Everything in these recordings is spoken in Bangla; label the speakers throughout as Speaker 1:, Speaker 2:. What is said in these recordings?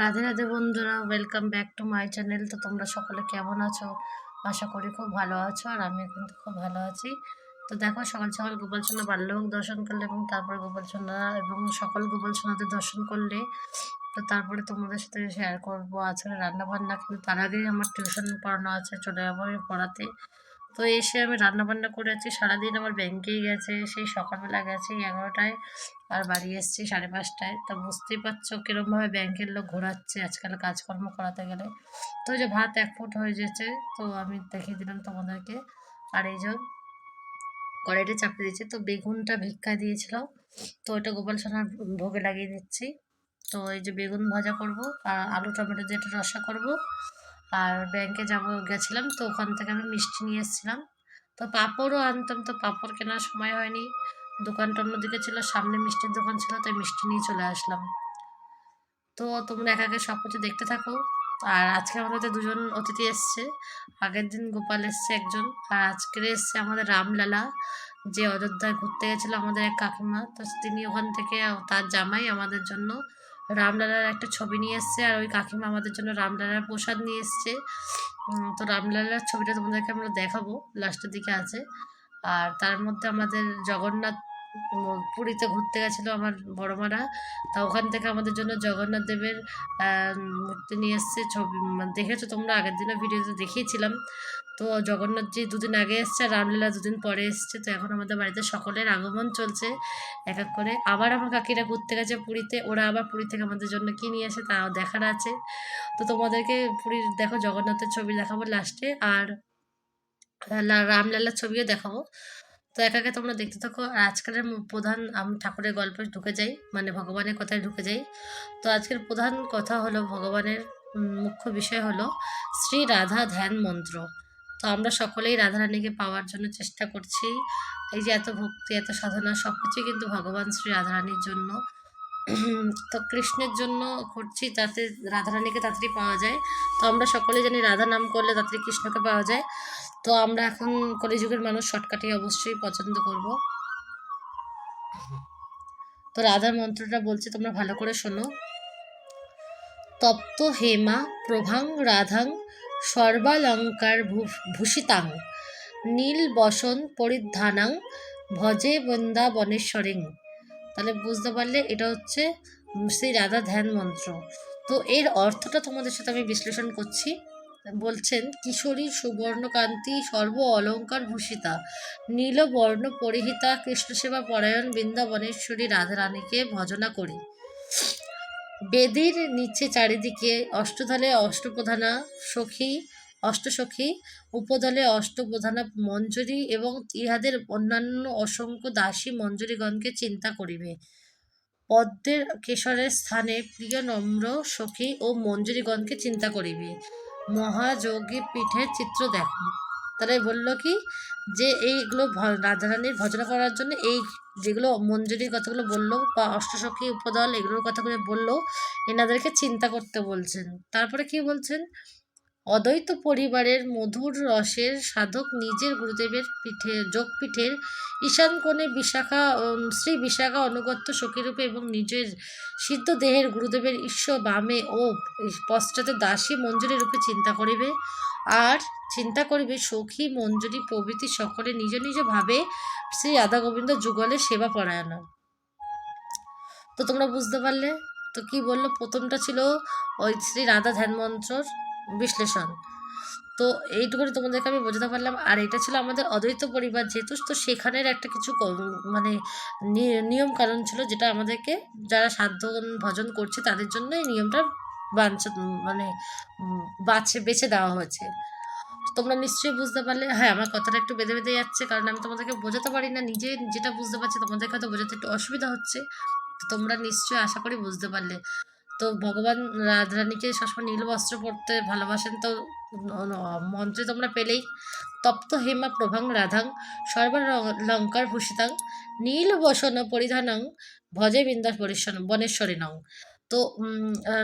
Speaker 1: রাধে রাধে বন্ধুরা welcome back to my channel তো তোমরা সকলে কেমন আছো? আশা করি খুব ভালো আছো, আর আমিও কিন্তু খুব ভালো আছি। তো দেখো, সকাল সকাল গোপাল সোনা দর্শন করলে এবং তারপরে গোপাল সোনা এবং সকল গোপাল সোনাদের দর্শন করলে। তো তারপরে তোমাদের সাথে শেয়ার করব আজকে রান্না বান্না কিন্তু তার আগেই আমার টিউশন পড়ানো আছে, চলে যাব আমি পড়াতে। তো এসে আমি রান্না বান্না করেছি সারাদিন আমার ব্যাংকেই গেছে, সেই সকালবেলা গেছি এগারোটায় আর বাড়ি এসেছি সাড়ে পাঁচটায়। তা বুঝতেই পারছ কীরকমভাবে ব্যাংকের লোক ঘোরাচ্ছে আজকাল কাজকর্ম করাতে গেলে। তো যে ভাত এক ফুট হয়ে যেছে তো আমি দেখিয়ে দিলাম তোমাদেরকে। আর এই যে কড়াইটা চাপিয়ে দিয়েছি, তো বেগুনটা ভিক্ষা দিয়েছিল। তো ওইটা গোপাল সোনার ভোগে লাগিয়ে দিচ্ছি। তো এই যে বেগুন ভাজা করব, আর আলু টমেটো দিয়ে একটা রসা করব। আর ব্যাংকে যাব, গেছিলাম তো ওখান থেকে আমি মিষ্টি নিয়ে এসেছিলাম। তো পাঁপড়ও আনতাম, তো পাঁপড় কেনার সময় হয়নি। দোকানটা অন্যদিকে ছিল, সামনে মিষ্টির দোকান ছিল, তাই মিষ্টি নিয়ে চলে আসলাম। তো তোমরা একা একে সব কিছু দেখতে থাকো। আর আজকে আমাদের দুজন অতিথি এসছে। আগের দিন গোপাল এসছে একজন, আর আজকের এসছে আমাদের রামলালা, যে অযোধ্যায় ঘুরতে গেছিল আমাদের এক কাকিমা। তো তিনি ওখান থেকে তার জামাই আমাদের জন্য রামলালার একটা ছবি নিয়ে এসছে আর ওই কাকিমা আমাদের জন্য রামলালার প্রসাদ নিয়ে এসছে। তো রামলালার ছবিটা তোমাদেরকে আমরা দেখাবো, লাস্টের দিকে আছে। আর তার মধ্যে আমাদের জগন্নাথ পুরীতে ঘুরতে গেছিল আমার বড় মারা তা ওখান থেকে আমাদের জন্য জগন্নাথ দেবের মূর্তি নিয়ে এসছে। ছবি দেখেছ তোমরা? আগের দিনে ভিডিওতে দেখিয়েছিলাম। তো জগন্নাথ জগন্নাথজি দুদিন আগে এসছে আর রামলীলা দুদিন পরে এসছে। তো এখন আমাদের বাড়িতে সকলের আগমন চলছে এক এক করে। আবার আমার কাকিরা ঘুরতে গেছে পুরীতে। ওরা আবার পুরী থেকে আমাদের জন্য কী নিয়ে আসে তাও দেখার আছে। তো তোমাদেরকে পুরীর দেখো জগন্নাথের ছবি দেখাবো লাস্টে আর রামলালার ছবিও দেখাবো। তো একাকে তোমরা দেখতে থাকো। আর আজকালের প্রধান আমি, ঠাকুরের গল্পে ঢুকে যাই। মানে ভগবানের কথায় ঢুকে যাই। তো আজকের প্রধান কথা হলো ভগবানের মুখ্য বিষয় হলো শ্রী রাধা ধ্যান মন্ত্র। তো আমরা সকলেই রাধারানীকে পাওয়ার জন্য চেষ্টা করছি। এই যে এত ভক্তি, এত সাধনা সব কিছুই কিন্তু ভগবান শ্রী রাধারানীর জন্য। তো কৃষ্ণের জন্য করছি যাতে রাধারানীকে তাড়াতাড়ি পাওয়া যায়। তো আমরা সকলে জানি রাধা নাম করলে তাড়াতাড়ি কৃষ্ণকে পাওয়া যায়। তো আমরা এখন কলিযুগের মানুষ শর্টকাটে অবশ্যই পছন্দ করব। তো রাধার মন্ত্রটা বলছি, তোমরা ভালো করে শোনো। তপ্ত হেমা প্রভাং রাধাং সর্বালঙ্কার ভূষিতাং। নীল বসন পরিধানাং ভজে বৃন্দাবনেশ্বরিং। তাহলে বুঝতে পারলে এটা হচ্ছে শ্রী রাধা ধ্যান মন্ত্র। তো এর অর্থটা তোমাদের সাথে আমি বিশ্লেষণ করছি। বলছেন, কিশোরী সুবর্ণকান্তি সর্ব অলঙ্কার ভূষিতা। নীলবর্ণ পরিহিতা কৃষ্ণসেবা পরায়ণ বৃন্দাবনেশ্বরী রাধারানীকে ভজনা করি। বেদির নিচে চারিদিকে অষ্টদলে অষ্টপ্রধানা সখী, অষ্টসখী, উপদলে অষ্টপ্রধানা মঞ্জুরি এবং ইহাদের অন্যান্য অসংখ্য দাসী মঞ্জুরিগণকে চিন্তা করিবে। পদ্মের কেশরের স্থানে প্রিয় নম্র সখী ও মঞ্জুরিগণকে চিন্তা করিবে। মহাযোগী পীঠের চিত্র দেখো। তারাই বলল কি যে এইগুলো রাধারানীর ভজনা করার জন্য এই যেগুলো মঞ্জুরির কথাগুলো বলল বা অষ্টসখী উপদল এগুলোর কথাগুলো বলল, এনাদেরকে চিন্তা করতে বলছেন। তারপরে কি বলছেন? অদ্বৈত পরিবারের মধুর রসের সাধক নিজের গুরুদেবের পিঠে, যোগপীঠের ঈশান কোণে বিশাখা শ্রী বিশাখা অনুগত্য সখীরূপে এবং নিজের সিদ্ধ দেহের গুরুদেবের ঈশ্বর বামে ও পশ্চাতে দাসী মঞ্জুরি রূপে চিন্তা করিবে। আর চিন্তা করিবে, সখী মঞ্জুরি প্রভৃতি সকলে নিজ নিজ ভাবে শ্রী রাধা গোবিন্দ যুগলে সেবা পরায়ণ। তো তোমরা বুঝতে পারলে? তো কি বলল? প্রথমটা ছিল ওই শ্রী রাধা ধ্যান মন্ত্রর বিশ্লেষণ। তো এইটুকুনি তোমাদেরকে আমি বোঝাতে পারলাম। আর এটা ছিল আমাদের অদ্বৈত পরিবার যেহেতু, তো সেখানের একটা কিছু মানে নিয়ম কারণ ছিল যেটা আমাদেরকে যারা সাধ্য ভজন করছে তাদের জন্য এই নিয়মটা বাঞ্ছ মানে বাছে, বেছে দেওয়া হয়েছে। তোমরা নিশ্চয়ই বুঝতে পারলে। হ্যাঁ আমার কথাটা একটু বেঁধে বেঁধে যাচ্ছে, কারণ আমি তোমাদেরকে বোঝাতে পারি না। নিজে যেটা বুঝতে পারছি, তোমাদেরকে হয়তো বোঝাতে একটু অসুবিধা হচ্ছে। তো তোমরা নিশ্চয়ই আশা করি বুঝতে পারলে। তো ভগবান রাধারানীকে সবসময় নীল বস্ত্র ভালোবাসেন তো মন্ত্রে তোমরা পেলেই। তপ্ত হেমা প্রভাং রাধাং সর্বালঙ্কার ভূষিতাং নীল বসন পরিধানাং ভজে বিন্দাস বনেশ্বরী নং। তো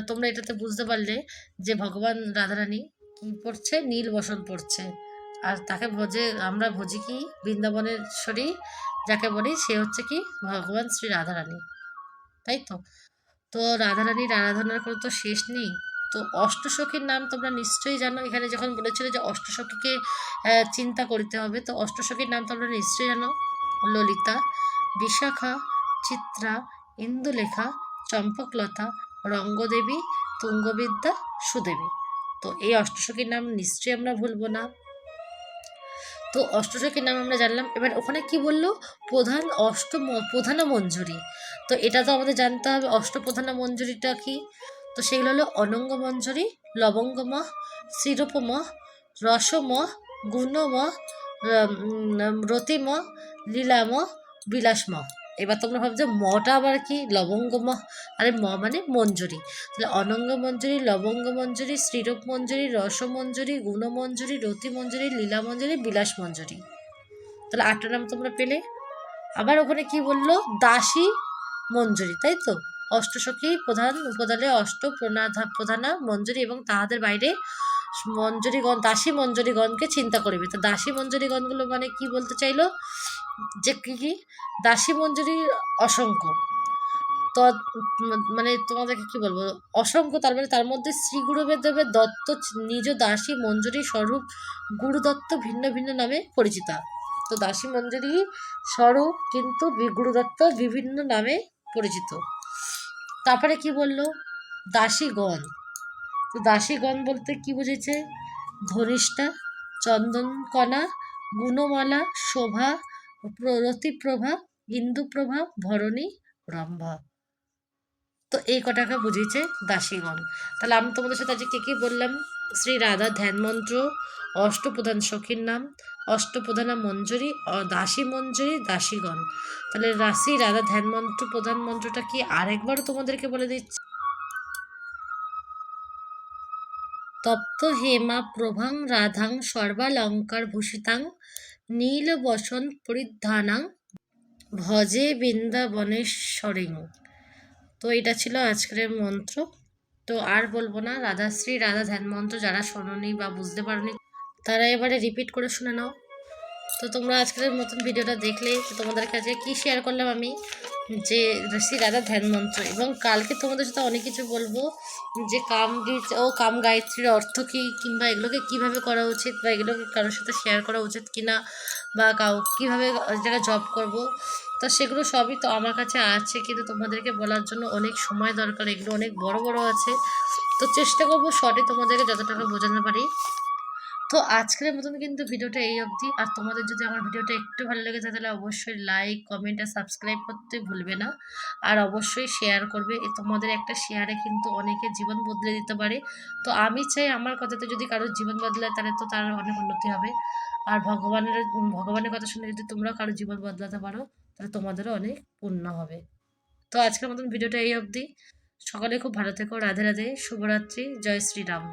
Speaker 1: তোমরা এটাতে বুঝতে পারলে যে ভগবান রাধারানী কি পড়ছে? নীল বসন পড়ছে। আর তাকে ভোজে, আমরা ভজি কি? বৃন্দাবনেশ্বরী যাকে বলি, সে হচ্ছে কি? ভগবান শ্রী রাধারানী। তাই তো? তো রাধারানীর আরাধনার কোনো তো শেষ নেই। তো অষ্টসখীর নাম তোমরা নিশ্চয়ই জানো। এখানে যখন বলেছিল যে অষ্টসখীকে চিন্তা করতে হবে, তো অষ্টসখীর নাম তোমরা নিশ্চয়ই জানো। ললিতা, বিশাখা, চিত্রা, ইন্দুলেখা, চম্পকলতা, রঙ্গদেবী, তুঙ্গবিদ্যা, সুদেবী। তো এই অষ্টসখীর নাম নিশ্চয়ই আমরা ভুলবো না। তো অষ্টসখীর নাম আমরা জানলাম। এবার ওখানে কি বলল? প্রধান অষ্ট প্রধান মঞ্জুরি। তো এটা তো আমাদের জানতে হবে অষ্টপ্রধানা মঞ্জুরিটা কি? তো সেগুলো হলো অনঙ্গ মঞ্জুরি লবঙ্গম শিরোপম রসম গুণম রতিম লীলাম বিলাসম এবার তোমরা ভাবছ মটা আবার কি? লবঙ্গম আরে ম মানে মঞ্জুরি। তাহলে অনঙ্গ মঞ্জুরি, লবঙ্গ মঞ্জুরি শ্রীরূপ মঞ্জুরি, রস মঞ্জুরি, গুণ মঞ্জুরি, রতি মঞ্জুরি, লীলা মঞ্জুরি, বিলাস মঞ্জুরি। তাহলে আটটা নাম তোমরা পেলে। আবার ওখানে কি বলল? দাসী মঞ্জুরি, তাই তো? অষ্টসখী প্রধান উপদলে অষ্ট প্রণাধা, প্রধানা মঞ্জুরি এবং তাহাদের বাইরে মঞ্জুরিগণ, দাসী মঞ্জুরিগণকে চিন্তা করবে। তো দাসী মঞ্জুরিগণগুলো মানে কি বলতে চাইলো? যে কি কি? দাসী মঞ্জুরির অসংখ্য। তো মানে তোমাদেরকে কি বলব? অসংখ্য, তার মানে তার মধ্যে শ্রী গুরুদেবের দত্ত নিজ দাসী মঞ্জুরি স্বরূপ গুরুদত্ত ভিন্ন ভিন্ন নামে পরিচিতা। তো দাসী মঞ্জুরি স্বরূপ কিন্তু গুরুদত্ত বিভিন্ন নামে পরিচিত। তারপরে কি বলল? দাসীগণ। তো দাসীগণ বলতে কি বুঝেছে? ধনিষ্ঠা, চন্দনকণা, গুণমালা, শোভা রতিপ্রভা ইন্দুপ্রভা ভরণী, রম্ভা। তো এই কটাকে বুঝিয়েছে দাসীগণ। তাহলে আমি তোমাদের সাথে আজকে কে কী বললাম? শ্রী রাধা ধ্যান মন্ত্র, অষ্টপ্রধান সখীর নাম, অষ্টপ্রধানা মঞ্জুরি দাসী মঞ্জুরি, দাসীগণ। তাহলে রাশি রাধা ধ্যান মন্ত্র, প্রধান মন্ত্রটা কি আরেকবারও তোমাদেরকে বলে দিচ্ছি? তপ্ত হেমা প্রভাং রাধাং সর্বালঙ্কার ভূষিতাং নীল বসন পরিধানাং ভজে বৃন্দাবনেশ্বরিং। তো এটা ছিল আজকের মন্ত্র। তো আর বলব না, রাধাশ্রী, রাধা ধ্যান মন্ত্র যারা শোনোনি বা বুঝতে পারোনি, তারা এবারে রিপিট করে শুনে নাও। তো তোমরা আজকের মতন ভিডিওটা দেখলে তোমাদের কাছে কি শেয়ার করলাম আমি? যে শ্রী রাধা ধ্যান মন্ত্র এবং কালকে তোমাদের সাথে অনেক কিছু বলব, যে কাম ও কাম গায়ত্রীর অর্থ কী, কিংবা এগুলোকে কীভাবে করা উচিত, বা এগুলোকে কারোর সাথে শেয়ার করা উচিত কিনা, বা কাউ, কীভাবে জায়গায় জব করব। তো সেগুলো সবই তো আমার কাছে আছে, কিন্তু তোমাদেরকে বলার জন্য অনেক সময় দরকার, এগুলো অনেক বড় বড় আছে। তো চেষ্টা করব শর্টে তোমাদেরকে যতটুকু বোঝাতে পারি। তো আজকের মতন কিন্তু ভিডিওটা এই অবধি। আর তোমাদের যদি আমার ভিডিওটা একটু ভালো লেগে থাকে, তাহলে অবশ্যই লাইক কমেন্ট আর সাবস্ক্রাইব করতে ভুলবে না। আর অবশ্যই শেয়ার করবে। তোমাদের একটা শেয়ারে কিন্তু অনেকে জীবন বদলে দিতে পারে। তো আমি চাই আমার কথাতে যদি কারোর জীবন বদলায়, তাহলে তো তার অনেক উন্নতি হবে। আর ভগবানের ভগবানের কথা শুনে যদি তোমরা কারোর জীবন বদলাতে পারো, তাহলে তোমাদেরও অনেক পুণ্য হবে। তো আজকের মতন ভিডিওটা এই অবধি। সকালে খুব ভালো থেকো। রাধে রাধে। শুভরাত্রি। জয় শ্রীরাম।